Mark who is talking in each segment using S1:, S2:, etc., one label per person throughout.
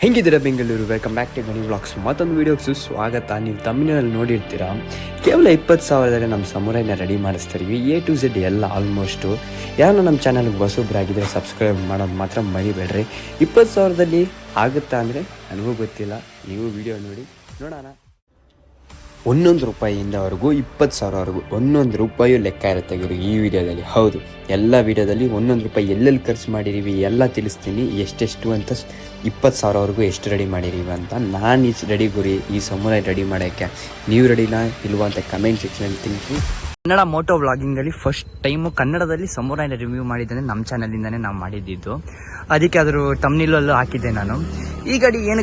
S1: ಹೆಂಗಿದ್ದೀರಾ Bengaluru? Welcome back to Gani vlogs ಮತ್ತೊಂದು ವೀಡಿಯೋಕ್ಸು ಸ್ವಾಗತ. ನೀವು ತಮಿಳಿನಲ್ಲಿ ನೋಡಿರ್ತೀರಾ? ಕೇವಲ ಇಪ್ಪತ್ತು ಸಾವಿರದಲ್ಲಿ ನಮ್ಮ ಸಮುರಾಯನ ರೆಡಿ ಮಾಡಿಸ್ತೀವಿ ಎ ಟು ಝೆಡ್ ಎಲ್ಲ ಆಲ್ಮೋಸ್ಟು ಯಾರನ್ನ ನಮ್ಮ ಚಾನಲ್ಗೆ ಹೊಸೊಬ್ಬರಾಗಿದ್ದರೆ ಸಬ್ಸ್ಕ್ರೈಬ್ ಮಾಡೋದು ಮಾತ್ರ ಮರಿಬೇಡ್ರಿ. ಇಪ್ಪತ್ತು ಸಾವಿರದಲ್ಲಿ ಆಗುತ್ತಾ ಅಂದರೆ ನನಗೂ ಗೊತ್ತಿಲ್ಲ. ನೀವು ವಿಡಿಯೋ ನೋಡಿ. ನೋಡೋಣ. ಒಂದೊಂದು ರೂಪಾಯಿಯಿಂದವರೆಗೂ ಇಪ್ಪತ್ತು ಸಾವಿರವರೆಗೂ ಒಂದೊಂದು ರೂಪಾಯಿಯೂ ಲೆಕ್ಕ ಇರುತ್ತೆ ಗುರು ಈ ವಿಡಿಯೋದಲ್ಲಿ. ಹೌದು, ಎಲ್ಲ ವಿಡಿಯೋದಲ್ಲಿ ಒಂದೊಂದು ರೂಪಾಯಿ ಎಲ್ಲೆಲ್ಲಿ ಖರ್ಚು ಮಾಡಿದ್ದೀವಿ ಎಲ್ಲ ತಿಳಿಸ್ತೀನಿ. ಎಷ್ಟೆಷ್ಟು ಅಂತ ಇಪ್ಪತ್ತು ಸಾವಿರವರೆಗೂ ಎಷ್ಟು ರೆಡಿ ಮಾಡಿದ್ದೀವಿ ಅಂತ ನಾನು ಈ ರೆಡಿ ಗುರಿ, ಈ ಸಮುದಾಯ ರೆಡಿ ಮಾಡೋಕ್ಕೆ ನೀವು ರೆಡಿನಾ ಇಲ್ವಾ ಅಂತ ಕಮೆಂಟ್ ಸೆಕ್ಷನಲ್ಲಿ ತಿಂಕಿ ಕನ್ನಡ ಮೋಟೋ ವ್ಲಾಗಿಂಗಲ್ಲಿ ಫಸ್ಟ್ ಟೈಮು ಕನ್ನಡದಲ್ಲಿ ಸಮುರಾಯನ ರಿವ್ಯೂ ಮಾಡಿದ್ದೇನೆ ನಮ್ಮ ಚಾನಲಿಂದನೇ ನಾವು ಮಾಡಿದ್ದಿದ್ದು ಅದಕ್ಕೆ ಅದ್ರ ತಮ್ನಿಲಲ್ಲೂ ಹಾಕಿದ್ದೆ ನಾನು. ಈ ಗಾಡಿ ಏನು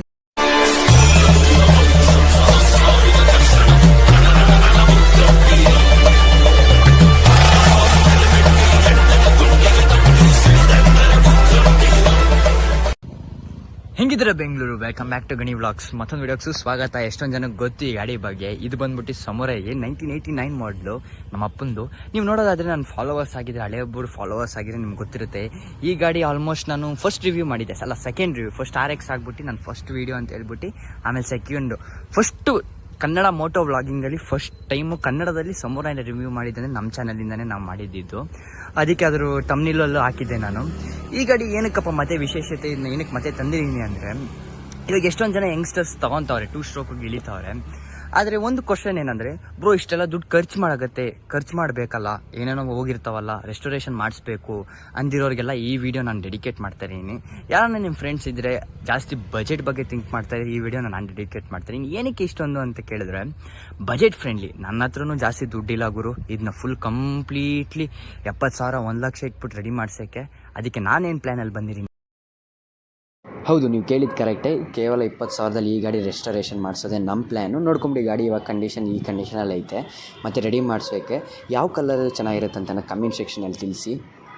S1: ಹೆಂಗಿದ್ರೆ Bengaluru welcome back to Gani vlogs ಮತ್ತೊಂದು ವಿಡಿಯೋಕ್ಸು ಸ್ವಾಗತ. ಎಷ್ಟೊಂದು ಜನಕ್ಕೆ ಗೊತ್ತು ಈ ಗಾಡಿ ಬಗ್ಗೆ. ಇದು ಬಂದ್ಬಿಟ್ಟು ಸಮುರೈಗೆ ನೈನ್ಟೀನ್ ಏಯ್ಟಿ ನೈನ್ ಮಾಡಲು ನಮ್ಮ ಅಪ್ಪಂದು. ನೀವು ನೋಡೋದಾದ್ರೆ ನಾನು ಫಾಲೋವರ್ಸ್ ಆಗಿದ್ರೆ, ಹಳೆ ಒಬ್ಬರು ಫಾಲೋವರ್ಸ್ ಆಗಿದ್ರೆ ನಿಮ್ಗೆ ಗೊತ್ತಿರುತ್ತೆ. ಈ ಗಾಡಿ ಆಲ್ಮೋಸ್ಟ್ ನಾನು ಫಸ್ಟ್ ರಿವ್ಯೂ ಮಾಡಿದ್ದೆ. ಅಲ್ಲ second review first R X ಆಗ್ಬಿಟ್ಟು ನಾನು ಫಸ್ಟ್ ವೀಡಿಯೋ ಅಂತ ಹೇಳ್ಬಿಟ್ಟು, ಆಮೇಲೆ ಸೆಕೆಂಡು ಫಸ್ಟು ಕನ್ನಡ ಮೋಟೋ ವ್ಲಾಗಿಂಗಲ್ಲಿ ಫಸ್ಟ್ ಟೈಮು ಕನ್ನಡದಲ್ಲಿ ಸಮುರಾಯನ ರಿವ್ಯೂ ಮಾಡಿದ್ದಂದರೆ ನಮ್ಮ ಚಾನಲಿಂದನೇ ನಾವು ಮಾಡಿದ್ದಿದ್ದು ಅದಕ್ಕೆ ಅದರ ತಮ್ನಿಲಲ್ಲೂ ಹಾಕಿದ್ದೆ ನಾನು. ಈ ಗಾಡಿ ಏನಕ್ಕಪ್ಪ ಮತ್ತೆ ವಿಶೇಷತೆ ಇದನ್ನ ಏನಕ್ಕೆ ಮತ್ತೆ ತಂದಿದ್ದೀನಿ ಅಂದರೆ, ಇವಾಗ ಎಷ್ಟೊಂದು ಜನ ಯಂಗ್ಸ್ಟರ್ಸ್ ತಗೊಂತವ್ರೆ ಟೂ ಸ್ಟ್ರೋಕ್ ಇಳಿತಾವ್ರೆ ಆದರೆ ಒಂದು ಕ್ವಶನ್ ಏನಂದರೆ, ಬ್ರೋ, ಇಷ್ಟೆಲ್ಲ ದುಡ್ಡು ಖರ್ಚು ಮಾಡಾಗತ್ತೆ. ಖರ್ಚು ಮಾಡಬೇಕಲ್ಲ. ಏನೇನೋ ಹೋಗಿರ್ತಾವಲ್ಲ. ರೆಸ್ಟೋರೇಷನ್ ಮಾಡಿಸ್ಬೇಕು. ಅಂದಿರೋರಿಗೆಲ್ಲ ಈ ವಿಡಿಯೋ ನಾನು ಡೆಡಿಕೇಟ್ ಮಾಡ್ತಾ ಇದ್ದೀನಿ. ಯಾರನ್ನ ನಿಮ್ಮ ಫ್ರೆಂಡ್ಸ್ ಇದ್ದರೆ ಜಾಸ್ತಿ ಬಜೆಟ್ ಬಗ್ಗೆ ಥಿಂಕ್ ಮಾಡ್ತಾ ಈ ವಿಡಿಯೋನ ನಾನು ಡೆಡಿಕೇಟ್ ಮಾಡ್ತಾ ಏನಕ್ಕೆ ಇಷ್ಟೊಂದು ಅಂತ ಕೇಳಿದ್ರೆ ಬಜೆಟ್ ಫ್ರೆಂಡ್ಲಿ ನನ್ನ ಹತ್ರನೂ ಜಾಸ್ತಿ ದುಡ್ಡಿಲ್ಲ ಗುರು. ಇದನ್ನ ಫುಲ್ ಕಂಪ್ಲೀಟ್ಲಿ ಎಪ್ಪತ್ತು ಸಾವಿರ, ಒಂದು ಲಕ್ಷ ಇಟ್ಬಿಟ್ಟು ರೆಡಿ ಮಾಡ್ಸೋಕ್ಕೆ. ಅದಕ್ಕೆ ನಾನೇನು ಪ್ಲ್ಯಾನಲ್ಲಿ ಬಂದಿದ್ದೀನಿ? ಹೌದು, ನೀವು ಕೇಳಿದ ಕರೆಕ್ಟೇ. ಕೇವಲ ಇಪ್ಪತ್ತು ಸಾವಿರದಲ್ಲಿ ಈ ಗಾಡಿ ರೆಸ್ಟೋರೇಷನ್ ಮಾಡಿಸೋದೇ ನಮ್ಮ ಪ್ಲ್ಯಾನು ನೋಡ್ಕೊಂಬಿಡಿ, ಗಾಡಿ ಇವಾಗ ಕಂಡೀಷನ್ ಈ ಕಂಡೀಷನಲ್ಲಿ ಐತೆ. ಮತ್ತು ರೆಡಿ ಮಾಡಿಸೋಕ್ಕೆ ಯಾವ ಕಲರ್ ಚೆನ್ನಾಗಿರುತ್ತೆ ಅಂತ ಕಮೆಂಟ್ ಸೆಕ್ಷನಲ್ಲಿ ತಿಳಿಸಿ.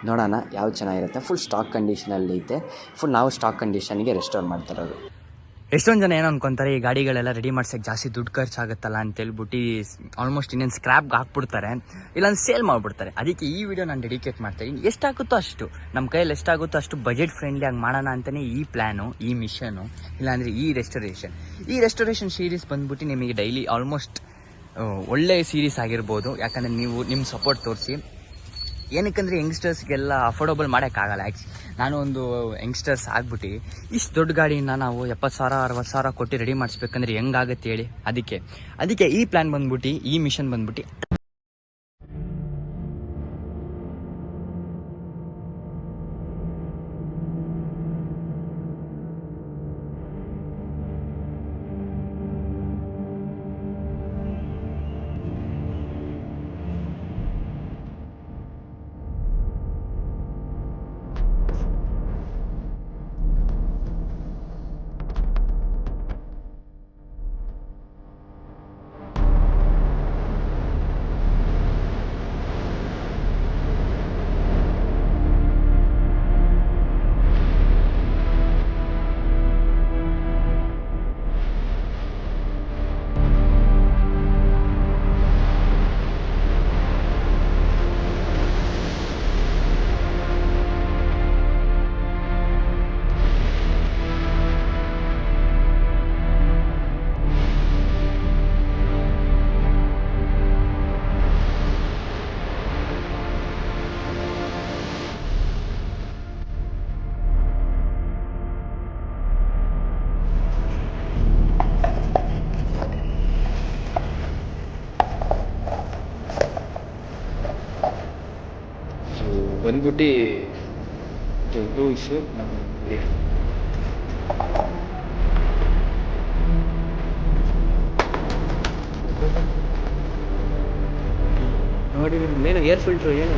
S1: ನೋಡೋಣ ಯಾವ್ದು ಚೆನ್ನಾಗಿರುತ್ತೆ. ಫುಲ್ ಸ್ಟಾಕ್ ಕಂಡೀಷನಲ್ಲಿ ಐತೆ. ಫುಲ್ ನಾವು ಸ್ಟಾಕ್ ಕಂಡೀಷನ್ಗೆ ರೆಸ್ಟೋರ್ ಮಾಡ್ತಿರೋದು ಎಷ್ಟೊಂದು ಜನ ಏನು ಅನ್ಕೊಂತಾರೆ, ಈ ಗಾಡಿಗಳೆಲ್ಲ ರೆಡಿ ಮಾಡ್ಸಕ್ಕೆ ಜಾಸ್ತಿ ದುಡ್ಡು ಖರ್ಚಾಗುತ್ತಲ್ಲ ಅಂತ ಹೇಳ್ಬಿಟ್ಟು ಆಲ್ಮೋಸ್ಟ್ ಇನ್ನೇನು ಸ್ಕ್ರ್ಯಾಪ್ಗೆ ಹಾಕ್ಬಿಡ್ತಾರೆ. ಇಲ್ಲಾಂದ್ರೆ ಸೇಲ್ ಮಾಡಿಬಿಡ್ತಾರೆ. ಅದಕ್ಕೆ ಈ ವಿಡಿಯೋ ನಾನು ಡೆಡಿಕೇಟ್ ಮಾಡ್ತೀನಿ ಎಷ್ಟಾಗುತ್ತೋ ಅಷ್ಟು. ನಮ್ಮ ಕೈಯಲ್ಲಿ ಎಷ್ಟಾಗುತ್ತೋ ಅಷ್ಟು ಬಜೆಟ್ ಫ್ರೆಂಡ್ಲಿ ಆಗಿ ಮಾಡೋಣ ಅಂತಲೇ ಈ ಪ್ಲ್ಯಾನು ಈ ಮಿಷನು ಇಲ್ಲಾಂದರೆ ಈ ರೆಸ್ಟೋರೇಷನ್ ಈ ರೆಸ್ಟೋರೇಷನ್ ಸೀರೀಸ್ ಬಂದ್ಬಿಟ್ಟು ನಿಮಗೆ ಡೈಲಿ ಆಲ್ಮೋಸ್ಟ್ ಒಳ್ಳೆಯ ಸೀರೀಸ್ ಆಗಿರ್ಬೋದು. ಯಾಕಂದರೆ ನೀವು ನಿಮ್ಮ ಸಪೋರ್ಟ್ ತೋರಿಸಿ. ಏನಕ್ಕಂದ್ರೆ ಯಂಗ್ಸ್ಟರ್ಸ್ಗೆಲ್ಲ ಅಫೋರ್ಡಬಲ್ ಮಾಡೋಕ್ಕಾಗಲ್ಲ. ಆ್ಯಕ್ಚುಲಿ ನಾನು ಒಂದು ಯಂಗ್ಸ್ಟರ್ಸ್ ಆಗ್ಬಿಟ್ಟು ಇಷ್ಟು ದೊಡ್ಡ ಗಾಡಿನ ನಾವು ಎಪ್ಪತ್ತು ಸಾವಿರ, ಅರವತ್ತು ಸಾವಿರ ಕೊಟ್ಟು ರೆಡಿ ಮಾಡಿಸ್ಬೇಕಂದ್ರೆ ಹೆಂಗಾಗತ್ತೆ ಹೇಳಿ? ಅದಕ್ಕೆ ಅದಕ್ಕೆ ಈ ಪ್ಲ್ಯಾನ್ ಬಂದ್ಬಿಟ್ಟು, ಈ ಮಿಷನ್ ಬಂದ್ಬಿಟ್ಟು
S2: ಬಂದ್ಬಿಟ್ಟು ಲೂಯಿಸು
S1: ನೋಡಿ ಏನು ಏರ್ ಫಿಲ್ಟ್ರು ಏನು